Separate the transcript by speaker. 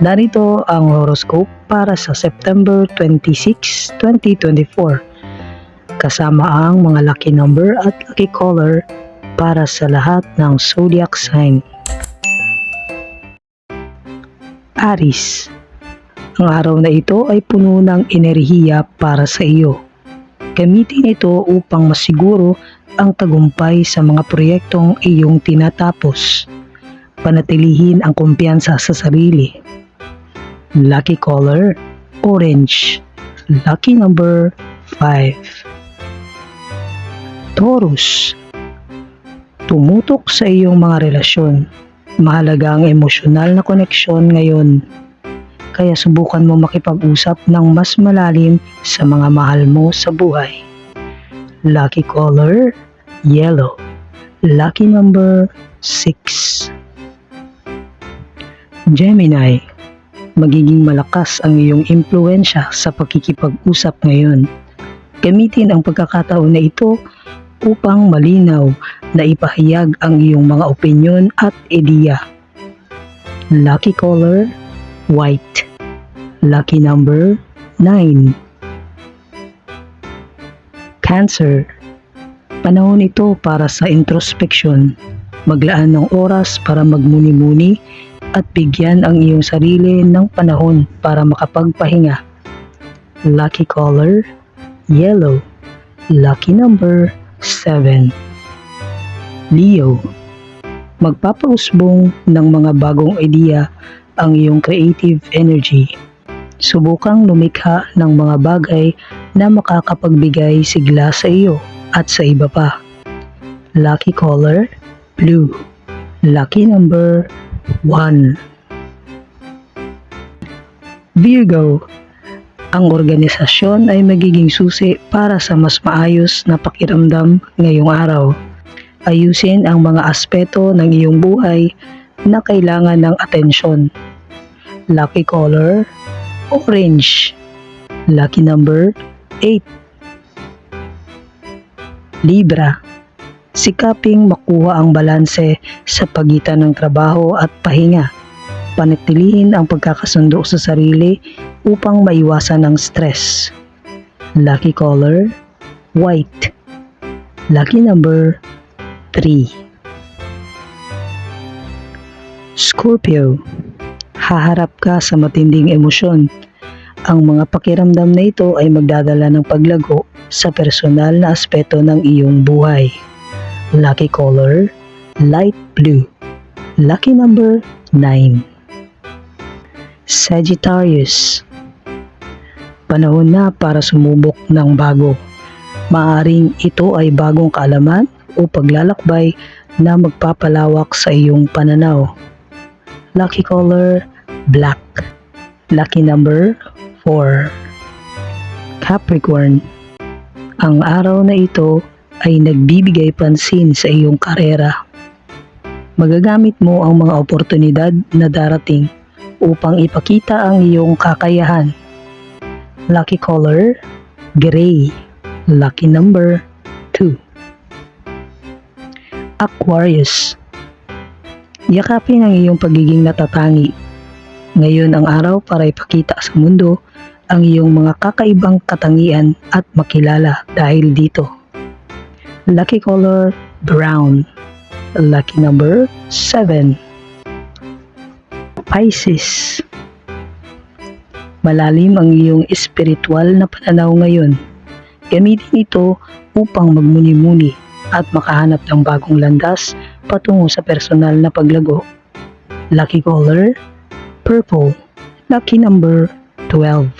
Speaker 1: Narito ang horoscope para sa September 26, 2024. Kasama ang mga lucky number at lucky color para sa lahat ng zodiac sign. Aris Ang araw na ito ay puno ng enerhiya para sa iyo. Gamitin ito upang masiguro ang tagumpay sa mga proyektong iyong tinatapos. Panatilihin ang kumpiyansa sa sarili. Lucky color, orange. Lucky number, 5. Taurus. Tumutok sa iyong mga relasyon. Mahalaga ang emosyonal na koneksyon ngayon. Kaya subukan mo makipag-usap ng mas malalim sa mga mahal mo sa buhay. Lucky color, yellow. Lucky number, 6. Gemini, magiging malakas ang iyong impluensya sa pakikipag-usap ngayon. Gamitin ang pagkakataon na ito upang malinaw na ipahayag ang iyong mga opinyon at ideya. Lucky color, white. Lucky number, 9. Cancer, panahon ito para sa introspection. Maglaan ng oras para magmuni-muni at bigyan ang iyong sarili ng panahon para makapagpahinga. Lucky color, yellow. Lucky number, 7. Leo, magpapausbong ng mga bagong ideya ang iyong creative energy. Subukang lumikha ng mga bagay na makakapagbigay sigla sa iyo at sa iba pa. Lucky color, blue. Lucky number, 1. Virgo, ang organisasyon ay magiging susi para sa mas maayos na pakiramdam ngayong araw. Ayusin ang mga aspeto ng iyong buhay na kailangan ng atensyon. Lucky color, orange. Lucky number, 8. Libra, sikaping makuha ang balanse sa pagitan ng trabaho at pahinga. Panatilihin ang pagkakasundo sa sarili upang maiwasan ang stress. Lucky color, white. Lucky number, 3. Scorpio, haharap ka sa matinding emosyon. Ang mga pakiramdam na ito ay magdadala ng paglago sa personal na aspeto ng iyong buhay. Lucky color, light blue. Lucky number, 9. Sagittarius, panahon na para sumubok ng bago. Maaring ito ay bagong kaalaman o paglalakbay na magpapalawak sa iyong pananaw. Lucky color, black. Lucky number, 4. Capricorn, ang araw na ito ay nagbibigay pansin sa iyong karera. Magagamit mo ang mga oportunidad na darating upang ipakita ang iyong kakayahan. Lucky color, gray. Lucky number, 2. Aquarius, yakapin ang iyong pagiging natatangi. Ngayon ang araw para ipakita sa mundo ang iyong mga kakaibang katangian at makilala dahil dito. Lucky color, brown. Lucky number, 7. Pisces. Malalim ang iyong espiritual na pananaw ngayon. Gamitin ito upang magmuni-muni at makahanap ng bagong landas patungo sa personal na paglago. Lucky color, purple. Lucky number, 12.